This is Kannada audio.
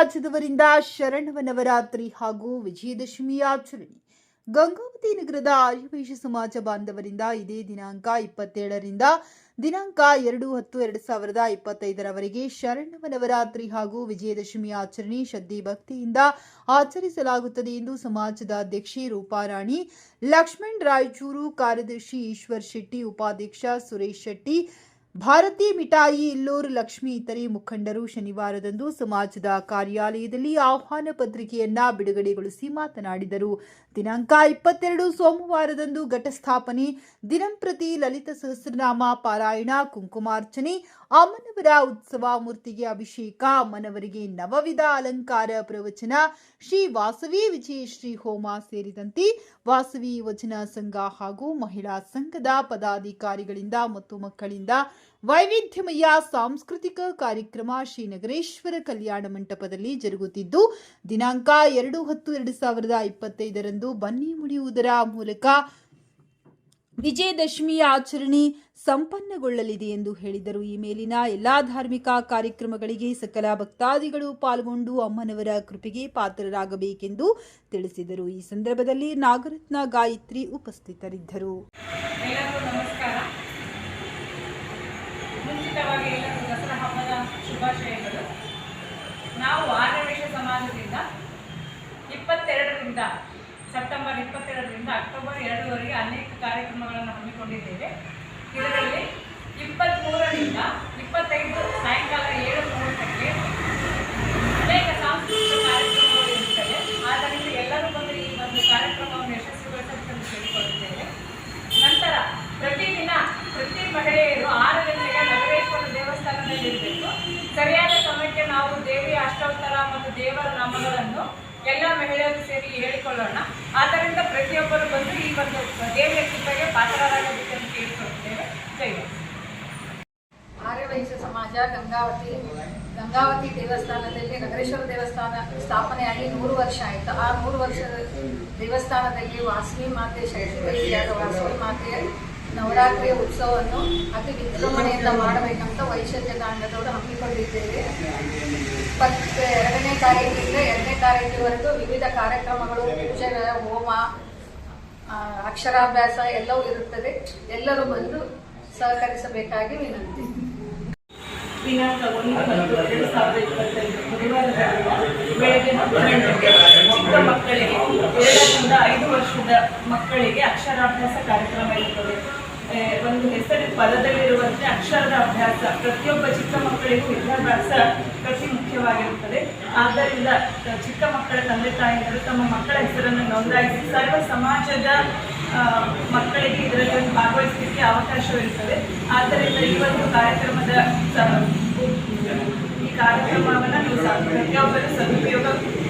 ಸಮಾಜದವರಿಂದ ಶರಣವ ನವರಾತ್ರಿ ಹಾಗೂ ವಿಜಯದಶಮಿ ಆಚರಣೆ. ಗಂಗಾವತಿ ನಗರದ ಆರ್ಯವೈಶ್ಯ ಸಮಾಜ ಬಾಂಧವರಿಂದ ಇದೇ ದಿನಾಂಕ ಇಪ್ಪತ್ತೇಳರಿಂದ ದಿನಾಂಕ ಎರಡು ಹತ್ತು ಎರಡು ಸಾವಿರದ ಇಪ್ಪತ್ತೈದರವರೆಗೆ ಶರಣವ ನವರಾತ್ರಿ ಹಾಗೂ ವಿಜಯದಶಮಿ ಆಚರಣೆ ಶ್ರದ್ಧೆ ಭಕ್ತಿಯಿಂದ ಆಚರಿಸಲಾಗುತ್ತದೆ ಎಂದು ಸಮಾಜದ ಅಧ್ಯಕ್ಷೆ ರೂಪಾರಾಣಿ, ಲಕ್ಷ್ಮಣ್ ರಾಯಚೂರು ಕಾರ್ಯದರ್ಶಿ ಈಶ್ವರ್ ಶೆಟ್ಟಿ, ಉಪಾಧ್ಯಕ್ಷ ಸುರೇಶ್ ಶೆಟ್ಟಿ ಭಾರತಿ ಮಿಠಾಯಿ, ಇಲ್ಲೂರು ಲಕ್ಷ್ಮಿ ಇತರೆ ಮುಖಂಡರು ಶನಿವಾರದಂದು ಸಮಾಜದ ಕಾರ್ಯಾಲಯದಲ್ಲಿ ಆಹ್ವಾನ ಪತ್ರಿಕೆಯನ್ನ ಬಿಡುಗಡೆಗೊಳಿಸಿ ಮಾತನಾಡಿದರು. ದಿನಾಂಕ ಇಪ್ಪತ್ತೆರಡು ಸೋಮವಾರದಂದು ಘಟಸ್ಥಾಪನೆ. ದಿನಂಪ್ರತಿ ಲಲಿತ ಸಹಸ್ರನಾಮ ಪಾರಾಯಣ, ಕುಂಕುಮಾರ್ಚನೆ, ಅಮ್ಮನವರ ಉತ್ಸವ ಮೂರ್ತಿಗೆ ಅಭಿಷೇಕ, ಅಮ್ಮನವರಿಗೆ ನವವಿಧ ಅಲಂಕಾರ ಪ್ರವಚನ, ಶ್ರೀ ವಾಸವಿ ವಿಜಯಶ್ರೀ ಹೋಮ ಸೇರಿದಂತೆ ವಾಸವಿ ವಚನ ಸಂಘ ಹಾಗೂ ಮಹಿಳಾ ಸಂಘದ ಪದಾಧಿಕಾರಿಗಳಿಂದ ಮತ್ತು ಮಕ್ಕಳಿಂದ ವೈವಿಧ್ಯಮಯ ಸಾಂಸ್ಕೃತಿಕ ಕಾರ್ಯಕ್ರಮ ಶ್ರೀನಗರೇಶ್ವರ ಕಲ್ಯಾಣ ಮಂಟಪದಲ್ಲಿ ಜರುಗುತ್ತಿದ್ದು, ದಿನಾಂಕ ಎರಡು ಹತ್ತು ಎರಡು ಸಾವಿರದ ಇಪ್ಪತ್ತೈದರಂದು ಬನ್ನಿ ಮುಡಿಯುವುದರ ಮೂಲಕ ವಿಜಯದಶಮಿ ಆಚರಣೆ ಸಂಪನ್ನಗೊಳ್ಳಲಿದೆ ಎಂದು ಹೇಳಿದರು. ಈ ಮೇಲಿನ ಎಲ್ಲಾ ಧಾರ್ಮಿಕ ಕಾರ್ಯಕ್ರಮಗಳಿಗೆ ಸಕಲ ಭಕ್ತಾದಿಗಳು ಪಾಲ್ಗೊಂಡು ಅಮ್ಮನವರ ಕೃಪೆಗೆ ಪಾತ್ರರಾಗಬೇಕೆಂದು ತಿಳಿಸಿದರು. ಈ ಸಂದರ್ಭದಲ್ಲಿ ನಾಗರತ್ನ ಗಾಯತ್ರಿ ಉಪಸ್ಥಿತರಿದ್ದರು. ನಮಸ್ಕಾರ. ಮುಂಚಿತವಾಗಿ ಎಲ್ಲರಿಗೂ ದಸರಾ ಹಬ್ಬದ ಶುಭಾಶಯಗಳು. ನಾವು ಆರ್ಯವೇಶ ಸಮಾಜದಿಂದ ಇಪ್ಪತ್ತೆರಡರಿಂದ, ಸೆಪ್ಟೆಂಬರ್ ಇಪ್ಪತ್ತೆರಡರಿಂದ ಅಕ್ಟೋಬರ್ ಎರಡರವರೆಗೆ ಅನೇಕ ಕಾರ್ಯಕ್ರಮಗಳನ್ನು ಹಮ್ಮಿಕೊಂಡಿದ್ದೇವೆ. ಇದರಲ್ಲಿ ಇಪ್ಪತ್ತ್ಮೂರರಿಂದ ಇಪ್ಪತ್ತೈದು ಸಾಯಂಕಾಲ ಏಳು ಮೂವತ್ತಕ್ಕೆ ಅನೇಕ ಸಾಂಸ್ಕೃತಿಕ ಕಾರ್ಯಕ್ರಮಗಳು ಇರುತ್ತವೆ ಆದ್ದರಿಂದ ಎಲ್ಲರೂ ಬಂದು ಈ ಒಂದು ಕಾರ್ಯಕ್ರಮವನ್ನು ಯಶಸ್ವಿಗೊಳಿಸಬೇಕೆಂದು ಕೇಳಿಕೊಳ್ಳುತ್ತೇವೆ ನಂತರ ಪ್ರತಿದಿನ ಪ್ರತಿ ಮಹಿಳೆಯರು ಆರು ಗಂಟೆಗೆ ನಗರೇಶ್ವರ ದೇವಸ್ಥಾನದಲ್ಲಿ ಇರಬೇಕು ಸರಿಯಾದ ಸಮಯಕ್ಕೆ ನಾವು ದೇವಿಯ ಅಷ್ಟೋತ್ತರ ಮತ್ತು ನಾಮಗಳನ್ನು ಎಲ್ಲ ಮಹಿಳೆಯರು ಸೇರಿ ಹೇಳಿಕೊಳ್ಳೋಣ. ಆದ್ದರಿಂದ ಪ್ರತಿಯೊಬ್ಬರು ಬಂದು ಈ ಒಂದು ದೇವಿಯ ಕೃಪೆಗೆ ಪಾತ್ರರಾಗಬೇಕೆಂದು ಕೇಳಿಕೊಳ್ಳುತ್ತೇವೆ. ಜೈ ಹಿಂದ್. ಆರ್ಯವೈಶ್ಯ ಸಮಾಜ, ಗಂಗಾವತಿ ಗಂಗಾವತಿ ದೇವಸ್ಥಾನದಲ್ಲಿ, ನಗರೇಶ್ವರ ದೇವಸ್ಥಾನ ಸ್ಥಾಪನೆಯಾಗಿ ನೂರು ವರ್ಷ ಆಯಿತು. ಆ ನೂರು ವರ್ಷದ ದೇವಸ್ಥಾನದಲ್ಲಿ ವಾಸವಿ ಮಾತೆ ಶೈಲಿಯಾದ ವಾಸವಿ ಮಾತೆಯ ನವರಾತ್ರಿಯ ಉತ್ಸವವನ್ನು ಅತಿ ವಿಜೃಂಭಣೆಯಿಂದ ಮಾಡಬೇಕಂತ ವೈಶಲ್ಯ ತಾಂಡದವರು ಹಮ್ಮಿಕೊಂಡಿದ್ದೇವೆ ತಾರೀಕಿಂದ ಎರಡನೇ ತಾರೀಕಿವರೆಗೂ ವಿವಿಧ ಕಾರ್ಯಕ್ರಮಗಳು, ಪೂಜೆ, ಹೋಮ ಅಕ್ಷರಾಭ್ಯಾಸ ಎಲ್ಲವೂ ಇರುತ್ತದೆ. ಎಲ್ಲರೂ ಬಂದು ಸಹಕರಿಸಬೇಕಾಗಿ ವಿನಂತಿ. ದಿನಾಂಕ ಒಂದು ಎರಡು ಸಾವಿರದ ಇಪ್ಪತ್ತೈದು ಬೆಳಗ್ಗೆ ಮಕ್ಕಳಿಗೆ ಎರಡರಿಂದ ಐದು ವರ್ಷದ ಮಕ್ಕಳಿಗೆ ಅಕ್ಷರಾಭ್ಯಾಸ ಕಾರ್ಯಕ್ರಮ ಇರುತ್ತದೆ ಒಂದು ಹೆಸರು ಪದದಲ್ಲಿರುವಂತೆ ಅಕ್ಷರದ ಅಭ್ಯಾಸ. ಪ್ರತಿಯೊಬ್ಬ ಚಿಕ್ಕ ಮಕ್ಕಳಿಗೂ ವಿದ್ಯಾಭ್ಯಾಸ ಪ್ರತಿ ಮುಖ್ಯವಾಗಿರುತ್ತದೆ. ಆದ್ದರಿಂದ ಚಿಕ್ಕ ಮಕ್ಕಳ ತಂದೆ ತಾಯಿಗಳು ತಮ್ಮ ಮಕ್ಕಳ ಹೆಸರನ್ನು ನೋಂದಾಯಿಸಿ ಸರ್ವ ಸಮಾಜದ ಮಕ್ಕಳಿಗೆ ಇದರಲ್ಲಿ ಭಾಗವಹಿಸಲಿಕ್ಕೆ ಅವಕಾಶವಿರುತ್ತದೆ. ಆದ್ದರಿಂದ ಈ ಒಂದು ಕಾರ್ಯಕ್ರಮದ ಈ ಕಾರ್ಯಕ್ರಮವನ್ನು ನೀವು ಪ್ರತಿಯೊಬ್ಬರು ಸದುಪಯೋಗ ಕೇಳ್ತೀನಿ